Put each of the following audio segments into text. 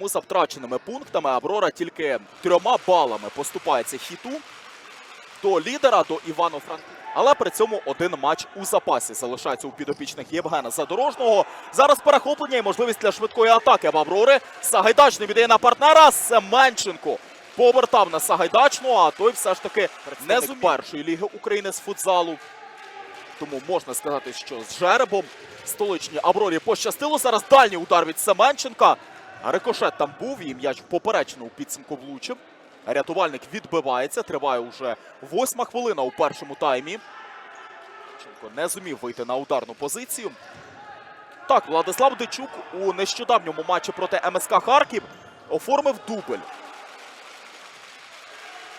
Тому за втраченими пунктами Аврора тільки трьома балами поступається хіту до лідера, до івано франківська Але при цьому один матч у запасі залишається у підопічних Євгена Задорожного. Зараз перехоплення і можливість для швидкої атаки в Аврори. Сагайдачний віддає на партнера. Семенченко повертав на Сагайдачну, а той все ж таки не з першої ліги України з футзалу. Тому можна сказати, що з жеребом столичній Аврорі пощастило. Зараз дальній удар від Семенченка. Рикошет там був, і м'яч в поперечну у підсумку влучив. Рятувальник відбивається. Триває уже восьма хвилина у першому таймі. Не зумів вийти на ударну позицію. Так, Владислав Дичук у нещодавньому матчі проти МСК Харків оформив дубль.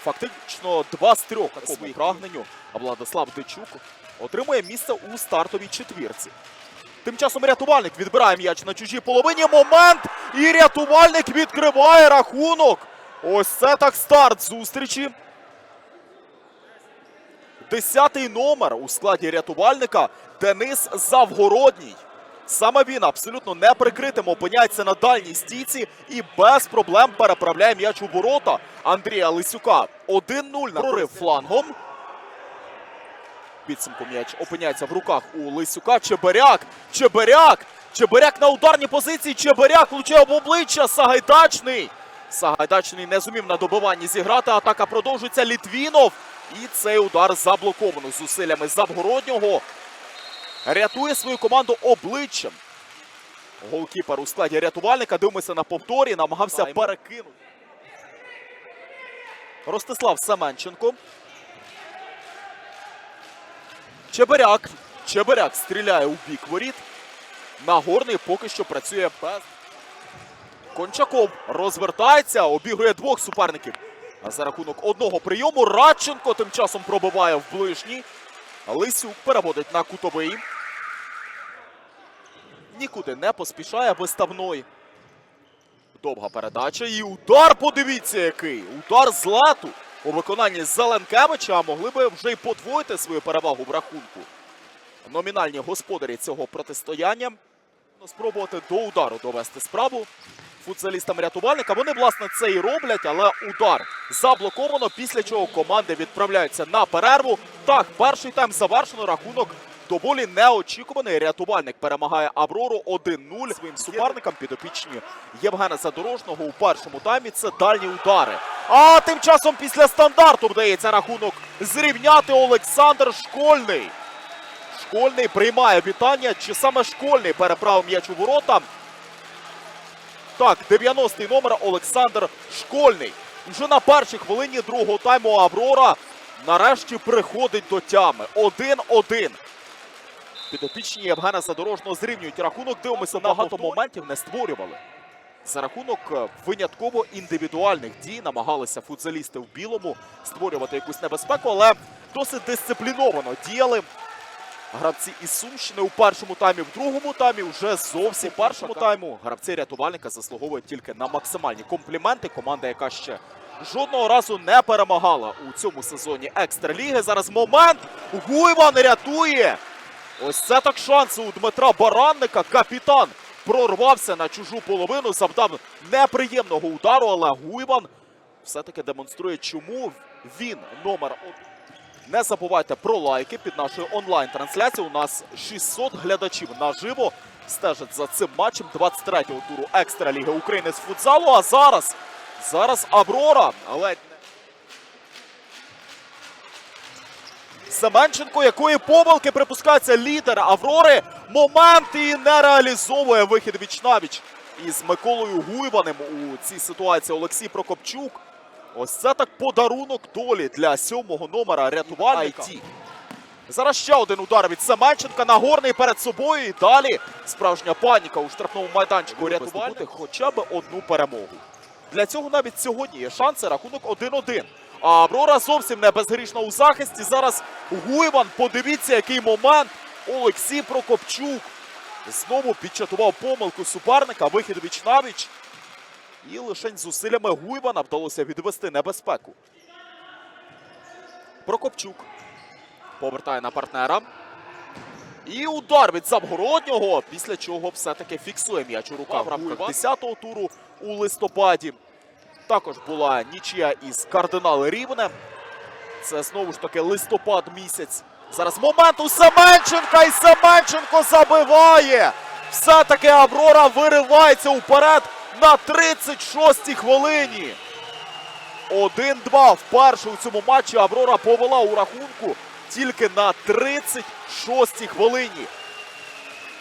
Фактично два з трьох такому прагненню. А Владислав Дичук отримує місце у стартовій четвірці. Тим часом рятувальник відбирає м'яч на чужій половині. Момент! І рятувальник відкриває рахунок. Ось це так старт зустрічі. Десятий номер у складі рятувальника Денис Завгородній. Саме він абсолютно неприкритим опиняється на дальній стійці і без проблем переправляє м'яч у ворота Андрія Лисюка. 1-0 на прорив флангом. Підсумку м'яч опиняється в руках у Лисюка. Чеберяк! Чеберяк! Чеберяк на ударній позиції. Чеберяк влучає в обличчя. Сагайдачний. Сагайдачний не зумів на добиванні зіграти. Атака продовжується. Літвінов. І цей удар заблоковано зусиллями Завгороднього. Рятує свою команду обличчям. Голкіпер у складі рятувальника. Дивимося на повторі. Намагався перекинути. Ростислав Семенченко. Чебиряк. Чебиряк стріляє у бік воріт. Нагорний поки що працює без. Кончаков розвертається, обігрує двох суперників. А за рахунок одного прийому Радченко тим часом пробиває в ближній. Лисюк переводить на кутовий. Нікуди не поспішає виставної. Довга передача і удар, подивіться який. Удар з лату у виконанні Зеленкевича могли би вже й подвоїти свою перевагу в рахунку. Номінальні господарі цього протистояння Ну, спробувати до удару довести справу футзалістам-рятувальникам. Вони, власне, це і роблять, але удар заблоковано, після чого команди відправляються на перерву. Так, перший тайм завершено. Рахунок доволі неочікуваний. Рятувальник перемагає Аврору 1-0 своїм суперникам підопічні Євгена Задорожного у першому таймі. Це дальні удари. А тим часом після стандарту вдається рахунок зрівняти Олександр Школьний. Школьний приймає вітання. Чи саме школьний переправив м'яч у ворота? Так, 90-й номер Олександр Школьний. Вже на першій хвилині другого тайму Аврора нарешті приходить до тями. 1-1. Підопічні Євгена Задорожного зрівнюють рахунок. Дивимося, багато моментів не створювали. За рахунок е, винятково індивідуальних дій намагалися футзалісти в білому створювати якусь небезпеку, але досить дисципліновано діяли Гравці із Сумщини у першому таймі, в другому таймі вже зовсім першому тайму. Гравці рятувальника заслуговують тільки на максимальні компліменти. Команда, яка ще жодного разу не перемагала у цьому сезоні екстраліги. Зараз момент. Гуйван рятує. Ось це так шанс у Дмитра Баранника. Капітан прорвався на чужу половину, завдав неприємного удару, але Гуйван все-таки демонструє, чому він номер. Не забувайте про лайки під нашою онлайн-трансляцією. У нас 600 глядачів наживо стежать за цим матчем 23-го туру Екстра Ліги України з футзалу. А зараз, зараз Аврора. Але Семенченко, якої помилки припускається лідер Аврори. Момент і не реалізовує вихід віч-навіч із Миколою Гуйваним у цій ситуації Олексій Прокопчук. Ось це так подарунок долі для сьомого номера рятувальника. Зараз ще один удар від Семенченка. Нагорний перед собою. І далі справжня паніка у штрафному майданчику рятувальника. хоча б одну перемогу. Для цього навіть сьогодні є шанси. Рахунок 1-1. А Аврора зовсім не безгрішна у захисті. Зараз Гуйван. Подивіться, який момент. Олексій Прокопчук знову підчатував помилку суперника. Вихід віч навіч. І лише зусиллями Гуйвана вдалося відвести небезпеку. Прокопчук повертає на партнера. І удар від Завгороднього, після чого все-таки фіксує м'яч у руках в рамках 10-го туру у листопаді. Також була нічия із кардинали Рівне. Це знову ж таки листопад місяць. Зараз момент у Семенченка і Семенченко забиває. Все-таки Аврора виривається уперед на 36-й хвилині. 1-2 вперше у цьому матчі Аврора повела у рахунку тільки на 36-й хвилині.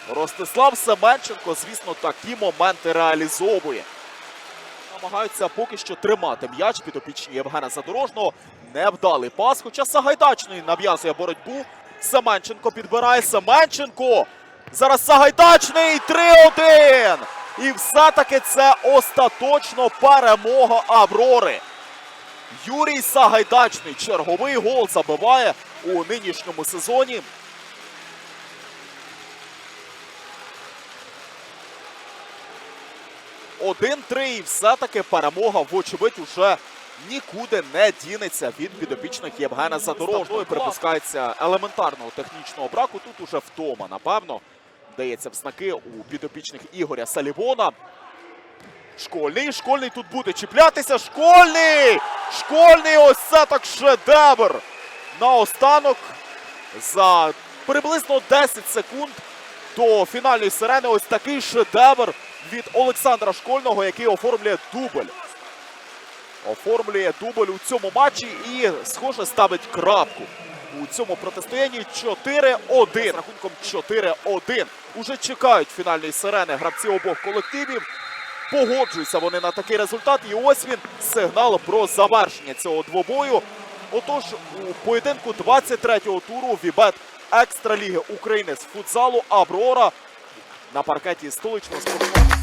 Ростислав Семенченко, звісно, такі моменти реалізовує. Намагаються поки що тримати м'яч підопічні Євгена Задорожного. Невдалий пас, хоча Сагайдачний нав'язує боротьбу. Семенченко підбирає Семенченко. Зараз Сагайдачний 3-1. І все-таки це остаточно перемога Аврори. Юрій Сагайдачний черговий гол забиває у нинішньому сезоні. Один-три і все-таки перемога, вочевидь, уже нікуди не дінеться від підопічних Євгена Задорожного. Припускається елементарного технічного браку. Тут уже вдома, напевно, дається в знаки у підопічних Ігоря Салівона. Школьний, школьний тут буде чіплятися. Школьний! Школьний, ось це так шедевр! Наостанок за приблизно 10 секунд до фінальної сирени ось такий шедевр від Олександра Школьного, який оформлює дубль. Оформлює дубль у цьому матчі і, схоже, ставить крапку. У цьому протистоянні 4-1. Рахунком 4-1. Уже чекають фінальної сирени гравці обох колективів. Погоджуються вони на такий результат. І ось він сигнал про завершення цього двобою. Отож, у поєдинку 23-го туру Вібет Екстраліги України з футзалу Аврора на паркеті столичного спортивного.